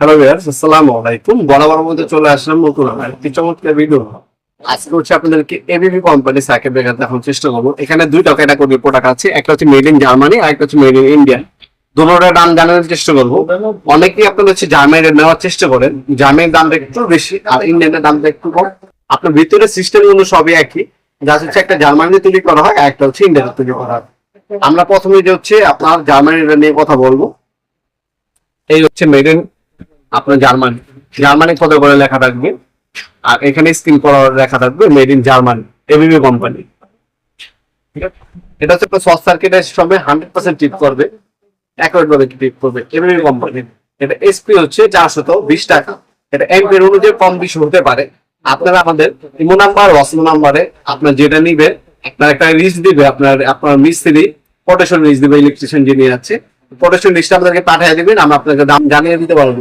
Hello viewers আসসালামু আলাইকুম বরাবর মধ্যে চলে আসলাম নতুন আমার একটি চমৎকার ভিডিও আজকে হচ্ছে আপনাদেরকে এবিবি কোম্পানি সাইকেল ব্রেকার দেখানোর চেষ্টা করব। এখানে দুইটা ক্যাটাগরি প্রোডাক্ট আছে। একটা হচ্ছে মেড ইন জার্মানি আর একটা হচ্ছে মেড ইন ইন্ডিয়া দুটোটা দাম জানানোর চেষ্টা করব। অনেকেই আপনারা হচ্ছে জার্মানির নেওয়ার চেষ্টা করেন। জার্মানির দামটা একটু বেশি, আর ইন্ডিয়ানের দামটা একটু কম। আপনার ভিতরে সিস্টেমগুলো সবই একই। যা হচ্ছে একটা জার্মানিতে তৈরি করা হয়, আর একটা হচ্ছে ইন্ডিয়াতে তৈরি করা হয়। আমরা প্রথমে যে হচ্ছে আপনার জার্মানির নিয়ে কথা বলব। এই হচ্ছে মেড ইন আপনার জার্মানি জার্মানি কত করে লেখা থাকবে? আর এখানে স্ক্রিন করার লেখা থাকবে made in Germany ABB company এটা হচ্ছে আপনার শর্ট সার্কিটের সময় হান্ড্রেড পার্সেন্ট টিপ করবে অ্যাকুরেট ভাবে টিপ করবে এবিবি কোম্পানি এটা এসপি হচ্ছে চারশত বিশ টাকা। এটা এমপির অনুযায়ী কম বেশি হতে পারে। আপনারা আমাদের ইমো নাম্বার ওয়াসমো নাম্বারে আপনার যেটা নিবে, আপনার একটা লিস্ট দিবে, আপনার আপনার মিস্ত্রি পটেশন লিস্ট দিবে ইলেকট্রিশিয়ান যিনি আছে কোটেশন লিস্ট আপনাদেরকে পাঠিয়ে দিবেন আমরা আপনাকে দাম জানিয়ে দিতে পারব।